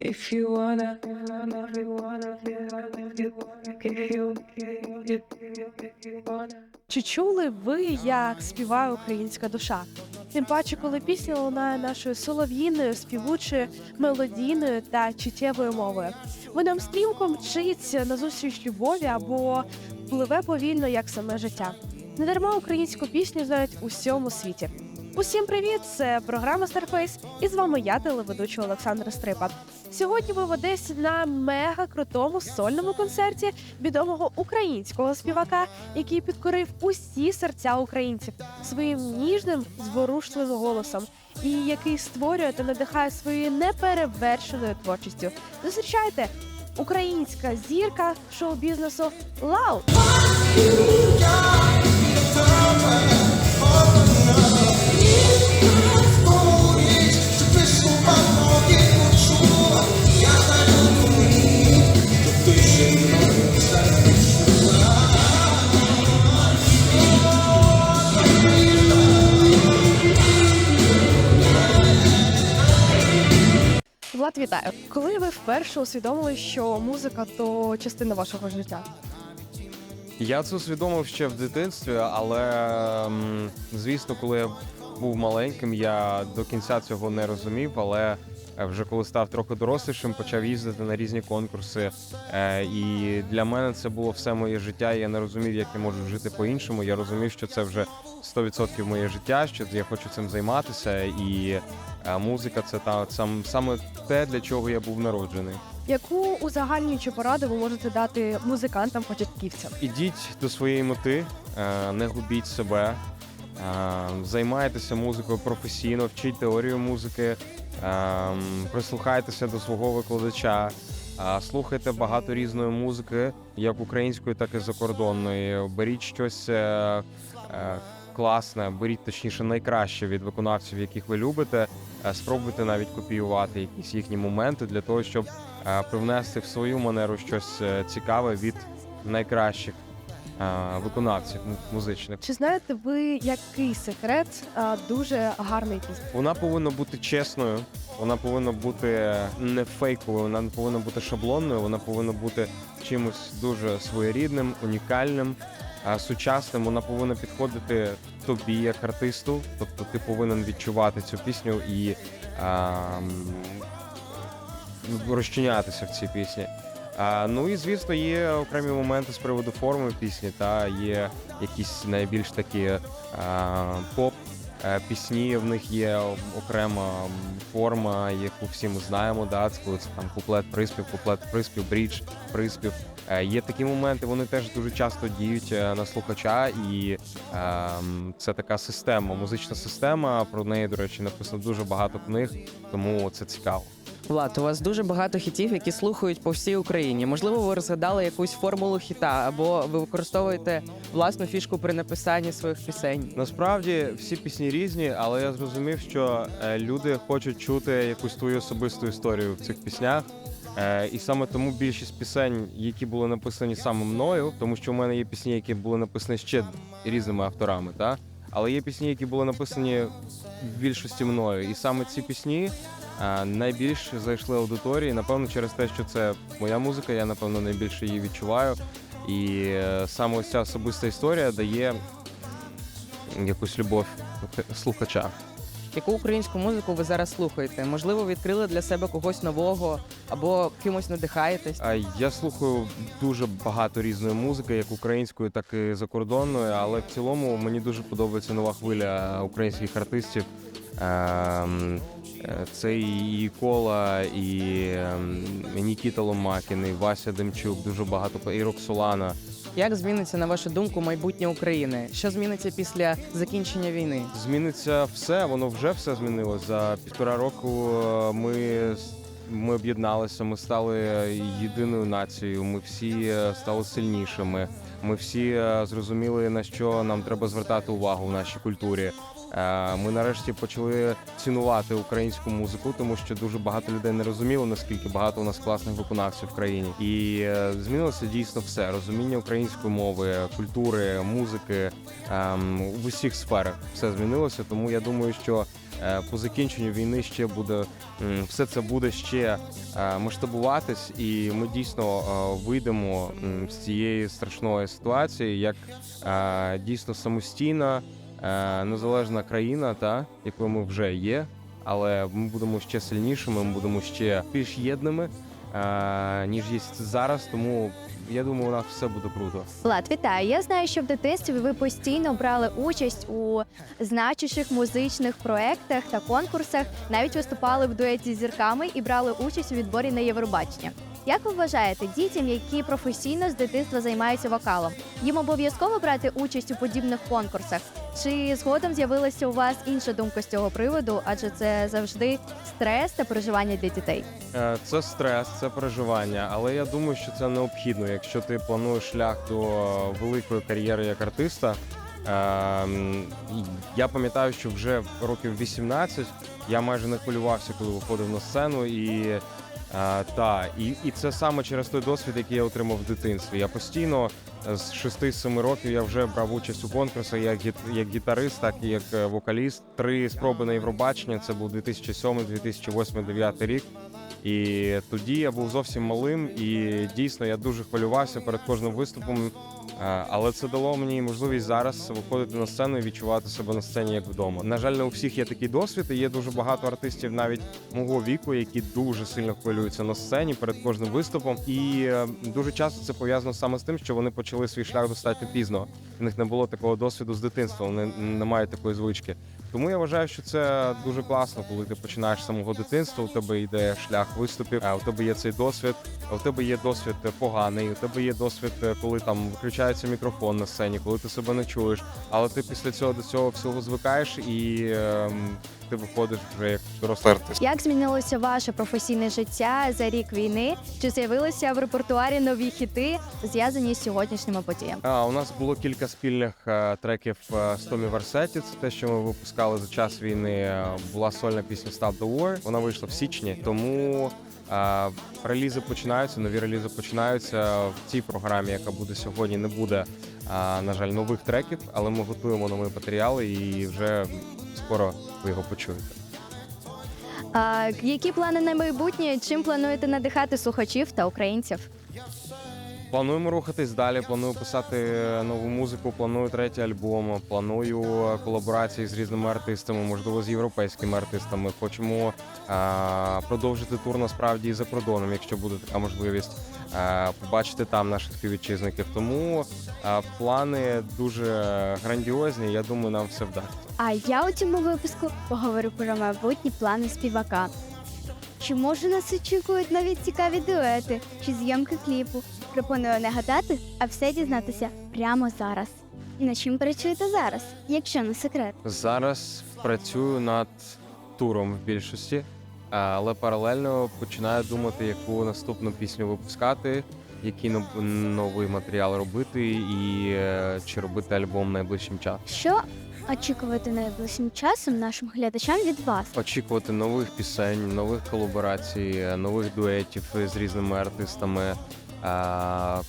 If you wanna, if you wanna, if you wanna. Чи чули ви, як співає українська душа? Тим паче, коли пісня лунає нашою солов'їною, співучою, мелодійною та чуттєвою мовою. Вона стрімко мчиться назустріч любові або пливе повільно, як саме життя. Недарма українську пісню знають у всьому світі. Усім привіт! Це програма Старфейс, і з вами я, телеведуча Олександра Стрипа. Сьогодні ви в Одесі на мега крутому сольному концерті відомого українського співака, який підкорив усі серця українців своїм ніжним зворушливим голосом, і який створює та надихає своєю неперевершеною творчістю. Зустрічайте українська зірка шоу-бізнесу Лау! Влад, вітаю! Коли ви вперше усвідомили, що музика то частина вашого життя? Я це усвідомив ще в дитинстві, але м, звісно, коли я був маленьким, я до кінця цього не розумів. Але е, вже коли став трохи дорослішим, почав їздити на різні конкурси. Е, І для мене це було все моє життя. Я не розумів, як я можу жити по-іншому. Я розумів, що це вже 100% моє життя, що я хочу цим займатися. І е, музика це та сам саме те, для чого я був народжений. Яку узагальнюючу пораду ви можете дати музикантам початківцям? Ідіть до своєї мети, е, не губіть себе, е, займайтеся музикою професійно, вчіть теорію музики, прислухайтеся до свого викладача, слухайте багато різної музики, як української, так і закордонної. Беріть щось класне, беріть точніше найкраще від виконавців, яких ви любите. Е, Спробуйте навіть копіювати якісь їхні моменти для того, щоб е, привнести в свою манеру щось е, цікаве від найкращих виконавців музичних. Чи знаєте ви, який секрет дуже гарний пісні? Вона повинна бути чесною, вона повинна бути не фейковою, вона не повинна бути шаблонною, вона повинна бути чимось дуже своєрідним, унікальним, сучасним. Вона повинна підходити тобі як артисту. Тобто ти повинен відчувати цю пісню і ем, розчинятися в цій пісні. А, ну і звісно, є окремі моменти з приводу форми пісні, та є якісь найбільш такі а, поп. е, Пісні в них є окрема форма, яку всі ми знаємо. Да, це це там куплет, приспів, куплет, приспів, брідж, приспів. Е, Є такі моменти, вони теж дуже часто діють е, на слухача, і ем, це така система, музична система. Про неї, до речі, написано дуже багато книг, тому це цікаво. Влад, у вас дуже багато хітів, які слухають по всій Україні. Можливо, ви розгадали якусь формулу хіта, або ви використовуєте власну фішку при написанні своїх пісень. Насправді всі пісні різні, але я зрозумів, що е, люди хочуть чути якусь твою особисту історію в цих піснях. Е, І саме тому більшість пісень, які були написані саме мною, тому що в мене є пісні, які були написані ще різними авторами, та але є пісні, які були написані в більшості мною. І саме ці пісні е, найбільш зайшли аудиторії. Напевно, через те, що це моя музика, я напевно найбільше її відчуваю. І е, саме ось ця особиста історія дає якусь любов слухача. Яку українську музику ви зараз слухаєте? Можливо, відкрили для себе когось нового або кимось надихаєтесь? А я слухаю дуже багато різної музики, як української, так і закордонної. Але в цілому мені дуже подобається нова хвиля українських артистів. Ем, е, Це і Кола, і ем, Нікіта Ломакін, і Вася Демчук, дуже багато і Роксолана. Як зміниться на вашу думку майбутнє України? Що зміниться після закінчення війни? Зміниться все, воно вже все змінилось. За півтора року е, ми, ми об'єдналися, ми стали єдиною нацією, ми всі е, стали сильнішими. Ми всі е, зрозуміли, на що нам треба звертати увагу в нашій культурі. Е, Ми нарешті почали цінувати українську музику, тому що дуже багато людей не розуміло, наскільки багато у нас класних виконавців в країні. І е, змінилося дійсно все: розуміння української мови, культури, музики ем, в усіх сферах все змінилося. Тому я думаю, що е, по закінченню війни ще буде все це буде ще масштабуватись, і ми дійсно вийдемо з цієї страшної ситуації як дійсно самостійна, е, незалежна країна, та якою ми вже є. Але ми будемо ще сильнішими, ми будемо ще більш єдними, е, ніж є зараз. Тому я думаю, у нас все буде круто. Влад, вітаю. Я знаю, що в дитинстві ви постійно брали участь у значущих музичних проєктах та конкурсах, навіть виступали в дуеті з зірками і брали участь у відборі на Євробачення. Як ви вважаєте, дітям, які професійно з дитинства займаються вокалом, їм обов'язково брати участь у подібних конкурсах? Чи згодом з'явилася у вас інша думка з цього приводу? Адже це завжди стрес та переживання для дітей? Е, Це стрес, це переживання, але я думаю, що це необхідно, якщо ти плануєш шлях до великої кар'єри як артиста. Ем, Я пам'ятаю, що вже років 18 я майже не хвилювався, коли виходив на сцену, і е, та і, і це саме через той досвід, який я отримав в дитинстві. Я постійно е, з 6-7 років я вже брав участь у конкурсах як гіт- як гітарист, так і як е, вокаліст. Три спроби на Євробачення. Це був 2007, 2008, 2009 рік. І тоді я був зовсім малим, і дійсно я дуже хвилювався перед кожним виступом. Е, Але це дало мені можливість зараз виходити на сцену і відчувати себе на сцені як вдома. На жаль, не у всіх є такий досвід. і Є дуже багато артистів, навіть мого віку, які дуже сильно хвилюються на сцені перед кожним виступом. І е, дуже часто це пов'язано саме з тим, що вони почали свій шлях достатньо пізно. У них не було такого досвіду з дитинства, вони не мають такої звички. Тому я вважаю, що це дуже класно, коли ти починаєш з самого дитинства. У тебе йде шлях виступів, а у тебе є цей досвід. а У тебе є досвід поганий. У тебе є досвід, е, коли там виключається мікрофон на сцені, коли ти себе не чуєш. Але ти після цього до цього всього звикаєш і ем, ти виходиш вже як дорослий артист. Як змінилося ваше професійне життя за рік війни? Чи з'явилися в репертуарі нові хіти, зв'язані з сьогоднішніми подіями? А, у нас було кілька спільних е, треків е, з Томі Версеті. Це те, що ми випускали за час війни. Е, Була сольна пісня Stop the War. Вона вийшла в січні. Тому е, релізи починаються, нові релізи починаються в цій програмі, яка буде сьогодні. Не буде, на жаль, нових треків, але ми готуємо нові матеріали і вже скоро ви його почуєте. А, які плани на майбутнє? Чим плануєте надихати слухачів та українців? Плануємо рухатись далі. Планую писати нову музику. Планую третій альбом. Планую колаборації з різними артистами, можливо, з європейськими артистами. Хочемо е, продовжити тур насправді за кордоном, якщо буде така можливість. Е, побачити там наших співвітчизників. Тому е, плани дуже грандіозні. Я думаю, нам все вдасться. А я у цьому випуску поговорю про майбутні плани співака. Чи може нас очікують навіть цікаві дуети чи зйомки кліпу? Пропоную не гадати, а все дізнатися прямо зараз. На чим працюєте зараз, якщо не секрет? Зараз працюю над туром в більшості, але паралельно починаю думати, яку наступну пісню випускати, який новий матеріал робити, і е, чи робити альбом найближчим часом. Що очікувати найближчим часом нашим глядачам від вас? Очікувати нових пісень, нових колаборацій, е, нових дуетів з різними артистами,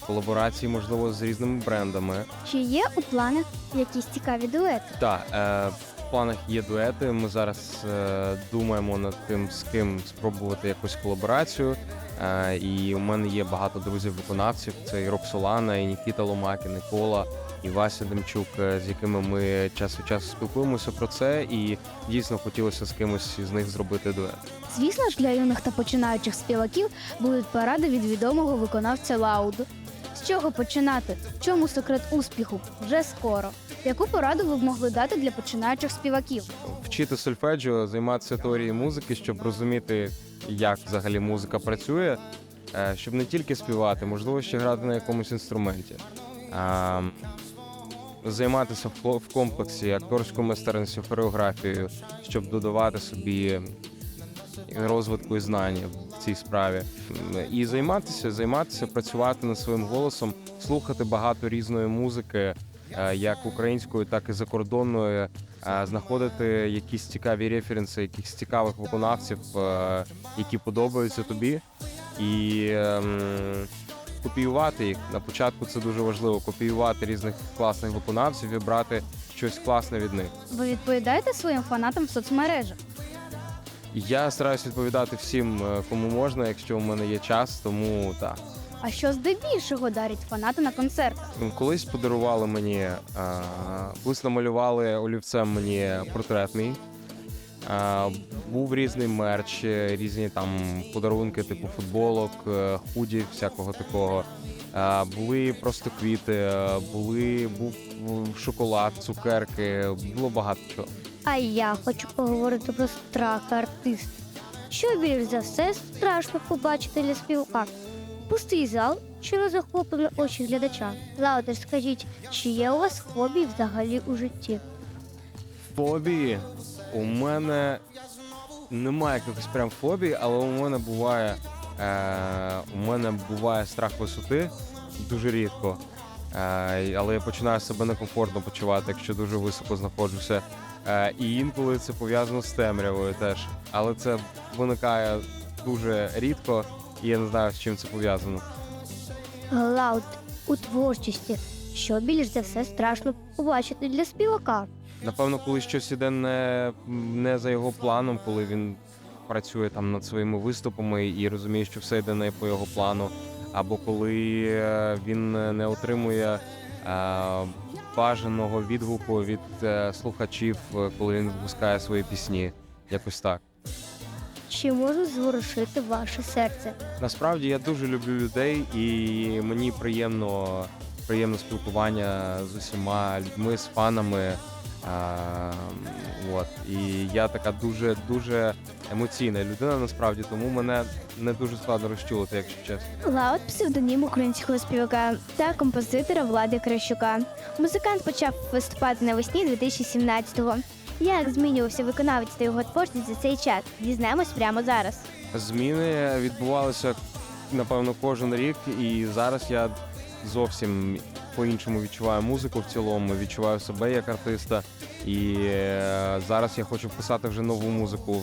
колаборацій, можливо, з різними брендами. Чи є у планах якісь цікаві дуети? Так, е, в планах є дуети. Ми зараз е, думаємо над тим, з ким спробувати якусь колаборацію. Е, і у мене є багато друзів-виконавців. Це і Роксолана, і Нікіта Ломак, і Никола, і Вася Демчук, е, з якими ми час від часу спілкуємося про це. І дійсно хотілося з кимось з них зробити дует. Звісно ж, для юних та починаючих співаків будуть поради від відомого виконавця Лауду. З чого починати? В чому секрет успіху? Вже скоро. Яку пораду ви б могли дати для починаючих співаків? Вчити сольфеджіо, займатися теорією музики, щоб розуміти, як взагалі музика працює, е, щоб не тільки співати, можливо, ще грати на якомусь інструменті. Займатися в комплексі акторською майстерністю, хореографією, щоб додавати собі розвитку і знання в цій справі. І займатися, займатися, працювати над своїм голосом, слухати багато різної музики, е, як української, так і закордонної, е, знаходити якісь цікаві референси, якихось цікавих виконавців, е, які подобаються тобі, і ем, копіювати їх. На початку це дуже важливо копіювати різних класних виконавців і брати щось класне від них. Ви відповідаєте своїм фанатам в соцмережах? Я стараюся відповідати всім, е, кому можна, якщо у мене є час, тому так. А що здебільшого дарять фанати на концертах? Колись подарували мені, а, колись намалювали олівцем мені портрет мій. А, був різний мерч, е, різні там подарунки, типу футболок, е, худі, всякого такого. Були просто квіти, е, були, був шоколад, цукерки, було багато чого. А я хочу поговорити про страх артиста. Що більш за все страшно побачити для співака? Пустий зал чи роззахоплені очі глядача? Лаудер, скажіть, чи є у вас хобі взагалі у житті? Фобії у мене немає якихось прям фобій, але у мене буває. Е, у мене буває страх висоти дуже рідко. Е, але я починаю себе некомфортно почувати, якщо дуже високо знаходжуся. Е, і інколи це пов'язано з темрявою теж. Але це виникає дуже рідко, і я не знаю, з чим це пов'язано. Лауд, у творчості. Що більш за все страшно побачити для співака? Напевно, коли щось іде не, не за його планом, коли він працює там над своїми виступами і розуміє, що все йде не по його плану, або коли е, він не отримує е, бажаного відгуку від е, слухачів, коли він випускає свої пісні. Якось так. Чи може зворушити ваше серце? Насправді я дуже люблю людей, і мені приємно, приємно спілкування з усіма людьми, з фанами. А, от. І я така дуже дуже емоційна людина насправді, тому мене не дуже складно розчулити, якщо чесно. Лаут псевдонім українського співака та композитора Влади Кращука. Музикант почав виступати навесні 2017-го. Як змінювався виконавець та його творчість за цей час? Дізнаємось прямо зараз. Зміни відбувалися напевно кожен рік, і зараз я зовсім по-іншому відчуваю музику в цілому, відчуваю себе як артиста. І е, зараз я хочу писати вже нову музику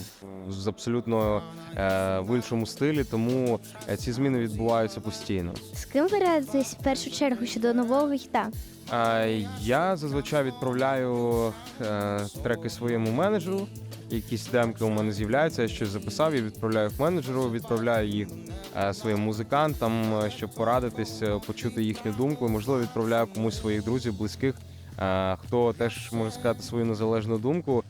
з абсолютно е, в іншому стилі, тому е, ці зміни відбуваються постійно. З ким ви радитесь в першу чергу щодо нового хіта? Е, Я зазвичай відправляю треки своєму менеджеру. Якісь демки у мене з'являються, я щось записав, я відправляю їх менеджеру, відправляю їх е, своїм музикантам, е, щоб порадитись, е, почути їхню думку. Можливо, відправляю комусь своїх друзів, близьких, хто теж може сказати свою незалежну думку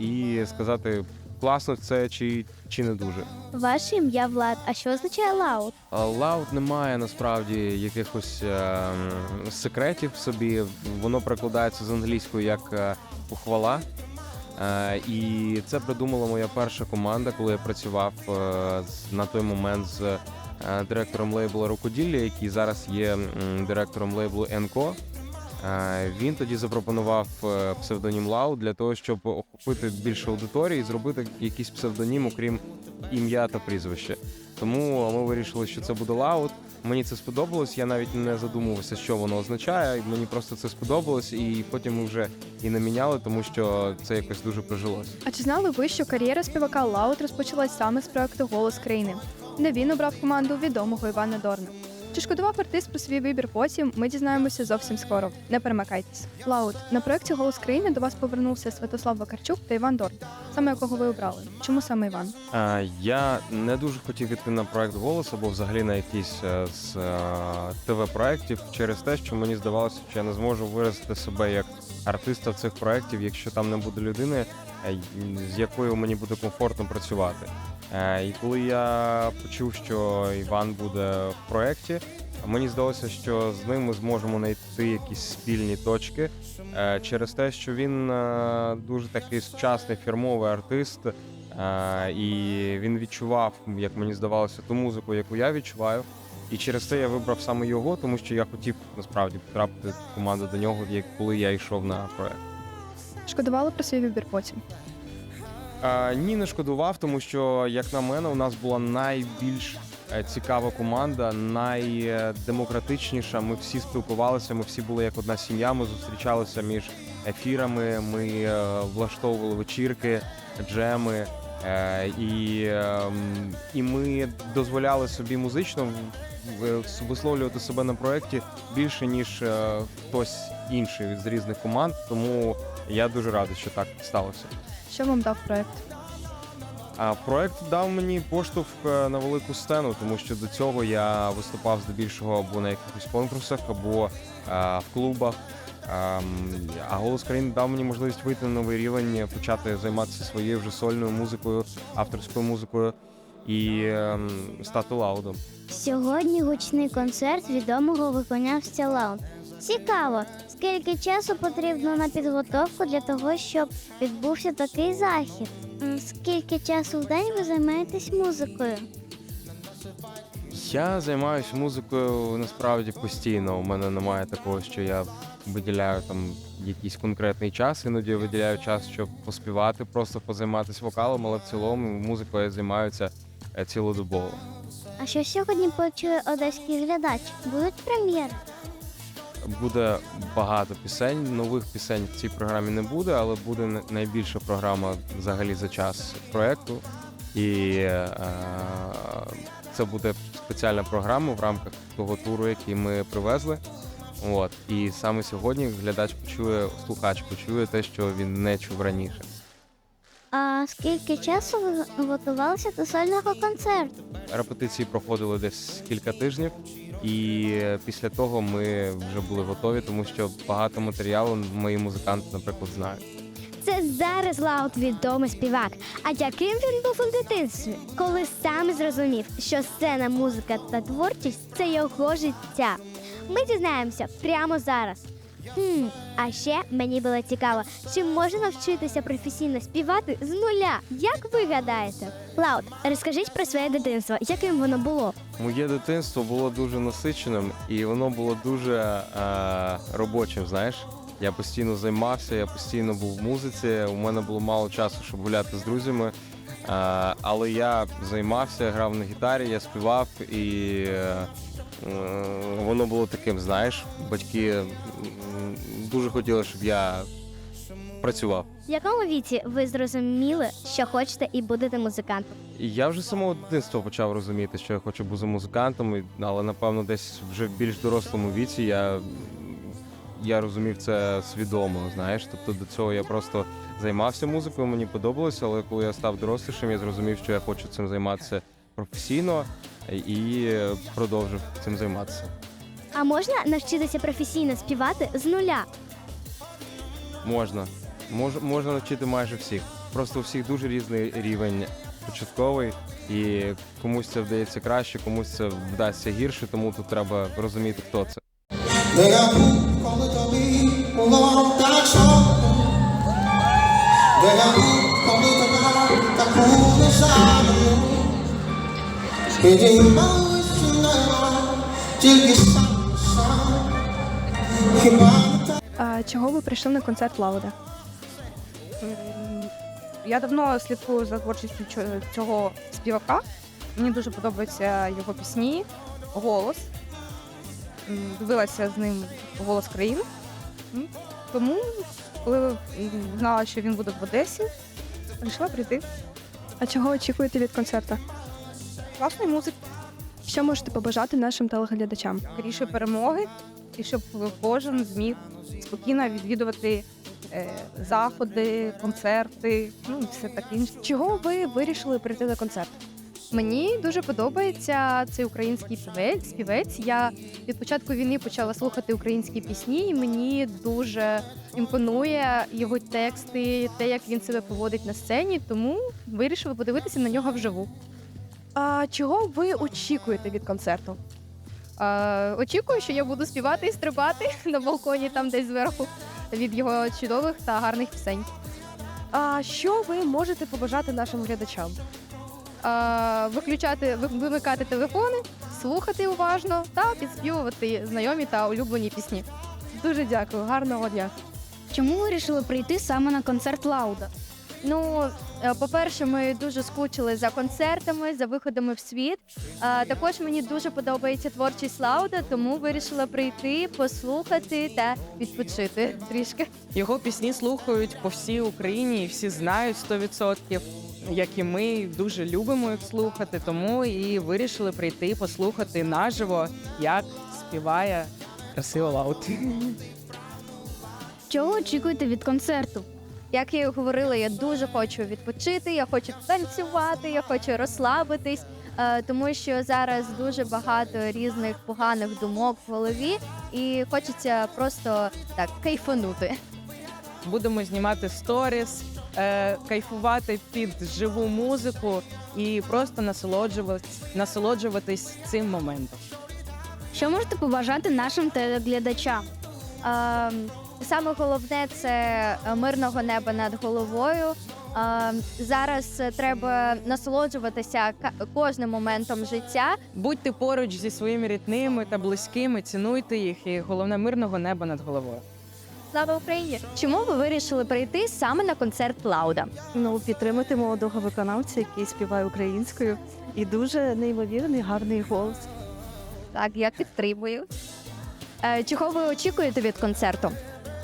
і сказати, класно це чи, чи не дуже. Ваше ім'я Влад. А що означає Лаут? Лаут немає насправді якихось е, секретів в собі. Воно перекладається з англійської як е, похвала. Е, і це придумала моя перша команда, коли я працював е, на той момент з е, директором лейблу Рукоділля, який зараз є директором лейблу Енко. Він тоді запропонував псевдонім Лау для того, щоб охопити більше аудиторії і зробити якийсь псевдонім, окрім ім'я та прізвища. Тому ми вирішили, що це буде лаут. Мені це сподобалось. Я навіть не задумувався, що воно означає. Мені просто це сподобалось, і потім ми вже і не міняли, тому що це якось дуже прижилось. А чи знали ви, що кар'єра співака Лаут розпочалась саме з проекту Голос країни, де він обрав команду відомого Івана Дорна? Чи шкодував артист про свій вибір потім? Ми дізнаємося зовсім скоро. Не перемикайтесь. Лаут на проекті Голос країни до вас повернувся Святослав Вакарчук та Іван Дорн, саме якого ви обрали. Чому саме Іван? А, я не дуже хотів іти на проект голос або взагалі на якийсь е, з тв проєктів через те, що мені здавалося, що я не зможу виразити себе як артиста в цих проєктів, якщо там не буде людини, е, з якою мені буде комфортно працювати. Е, І коли я почув, що Іван буде в проєкті, мені здалося, що з ним ми зможемо знайти якісь спільні точки е, через те, що він е, дуже такий сучасний фірмовий артист. І він відчував, як мені здавалося, ту музику, яку я відчуваю. І через це я вибрав саме його, тому що я хотів насправді потрапити в команду до нього, коли я йшов на проект. Шкодували про свій вибір потім. Ні, не шкодував, тому що, як на мене, у нас була найбільш е, цікава команда, найдемократичніша. Ми всі спілкувалися, ми всі були як одна сім'я. Ми зустрічалися між ефірами. Ми е, влаштовували вечірки, джеми. Е, і, ем, і ми дозволяли собі музично висловлювати себе на проєкті більше, ніж хтось інший з різних команд. Тому я дуже радий, що так сталося. Що вам дав проект? А проект дав мені поштовх е, на велику сцену, тому що до цього я виступав здебільшого або на якихось конкурсах, або е, в клубах. Ем, А голос країни дав мені можливість вийти на новий рівень, почати займатися своєю вже сольною музикою, авторською музикою і ем, стати лаудом. Сьогодні гучний концерт відомого виконавця Лаун. Цікаво, скільки часу потрібно на підготовку для того, щоб відбувся такий захід? Скільки часу в день ви займаєтесь музикою? Я займаюся музикою насправді постійно. У мене немає такого, що я виділяю там якийсь конкретний час. Іноді я виділяю час, щоб поспівати, просто позайматися вокалом, але в цілому музикою я займаюся е, цілодобово. А що сьогодні почує одеський глядач? Будуть прем'єри? Буде багато пісень. Нових пісень в цій програмі не буде, але буде найбільша програма взагалі за час проекту. І е, це буде спеціальна програма в рамках того туру, який ми привезли. От і саме сьогодні глядач почує, слухач почує те, що він не чув раніше. А скільки часу ви готувалися до сольного концерту? Репетиції проходили десь кілька тижнів, і після того ми вже були готові, тому що багато матеріалу мої музиканти, наприклад, знають. Це зараз Лаут відомий співак. А яким він був у дитинстві, коли сам зрозумів, що сцена, музика та творчість це його життя. Ми дізнаємося прямо зараз. Хм, а ще мені було цікаво, чи можна навчитися професійно співати з нуля? Як ви гадаєте? Лаут, розкажіть про своє дитинство, яким воно було? Моє дитинство було дуже насиченим і воно було дуже е, робочим. Знаєш, я постійно займався, я постійно був в музиці. У мене було мало часу, щоб гуляти з друзями. Е, але я займався, грав на гітарі, я співав, і е, воно було таким, знаєш, батьки дуже хотіли, щоб я працював. В якому віці ви зрозуміли, що хочете і будете музикантом? І я вже з самого дитинства почав розуміти, що я хочу бути музикантом, і- але напевно десь вже в більш дорослому віці я, я розумів це свідомо. Знаєш, тобто до цього я просто займався музикою, мені подобалося, але коли я став дорослішим, я зрозумів, що я хочу цим займатися професійно і продовжив цим займатися. А можна навчитися професійно співати з нуля? Можна. Мож, можна навчити майже всіх. Просто у всіх дуже різний рівень початковий, і комусь це вдається краще, комусь це вдасться гірше, тому тут треба розуміти, хто це. Тільки сам сам хіба чого ви прийшли на концерт Лауда? Я давно слідкую за творчістю цього співака. Мені дуже подобаються його пісні, голос. Дивилася з ним голос країни. Тому, коли знала, що він буде в Одесі, вирішила прийти. А чого очікуєте від концерту? Класної музики, Що можете побажати нашим телеглядачам? скоріше перемоги, і щоб кожен зміг спокійно відвідувати е, заходи, концерти, ну і все таке інше. Чого ви вирішили прийти на концерт? Мені дуже подобається цей український співець. співець. Я від початку війни почала слухати українські пісні, і мені дуже імпонує його тексти, те, як він себе поводить на сцені. Тому вирішила подивитися на нього вживу. А чого ви очікуєте від концерту? Е, очікую, що я буду співати і стрибати на балконі там десь зверху від його чудових та гарних пісень. А що ви можете побажати нашим глядачам? Е, виключати, ви- вимикати телефони, слухати уважно та підспівувати знайомі та улюблені пісні. Дуже дякую, гарного дня. Чому ви вирішили прийти саме на концерт Лауда? Ну, е, по-перше, ми дуже скучили за концертами, за виходами в світ. Також мені дуже подобається творчість Лауда, тому вирішила прийти, послухати та відпочити трішки. Його пісні слухають по всій Україні, і всі знають 100%, як і ми дуже любимо їх слухати, тому і вирішили прийти послухати наживо, як співає красиво Лаут. Чого очікуєте від концерту? Як я і говорила, я дуже хочу відпочити, я хочу танцювати, я хочу розслабитись, е, тому що зараз дуже багато різних поганих думок в голові, і хочеться просто так кайфанути. Будемо знімати сторіс, е, кайфувати під живу музику і просто насолоджуватись, насолоджуватись цим моментом. Що можете побажати нашим телеглядачам? Саме головне це е, мирного неба над головою. Ем, Зараз е, треба насолоджуватися ка- кожним моментом життя. Будьте поруч зі своїми рідними та близькими, цінуйте їх і головне мирного неба над головою. Слава Україні! Чому ви вирішили прийти саме на концерт Лауда? Ну, підтримати молодого виконавця, який співає українською, і дуже неймовірний гарний голос. Так, я підтримую. Е, Чого ви очікуєте від концерту?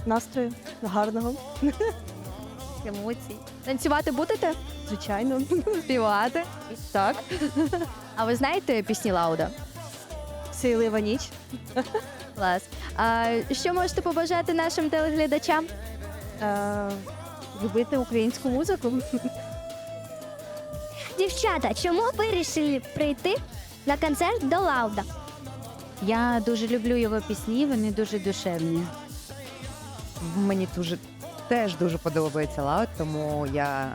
Настрою гарного, Емоцій. Танцювати будете? звичайно. Співати? Так. А ви знаєте пісні Лауда? Сійлива ніч. Клас. А що можете побажати нашим телеглядачам? Е, любити українську музику. Дівчата, чому ви вирішили прийти на концерт до Лауда? Я дуже люблю його пісні, вони дуже душевні. Мені дуже теж дуже подобається лаут, тому я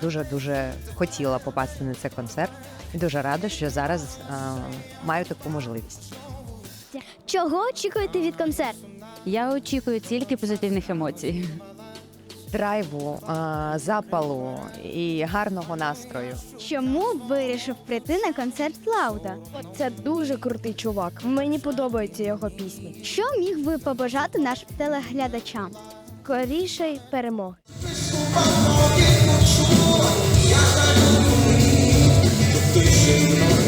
дуже дуже хотіла попасти на цей концерт і дуже рада, що зараз е, маю таку можливість. Чого очікуєте від концерту? Я очікую тільки позитивних емоцій. Драйву, запалу і гарного настрою. Чому вирішив прийти на концерт Лауда? Це дуже крутий чувак. Мені подобаються його пісні. Що міг би побажати нашим телеглядачам? Скорішої перемоги. Ти ще не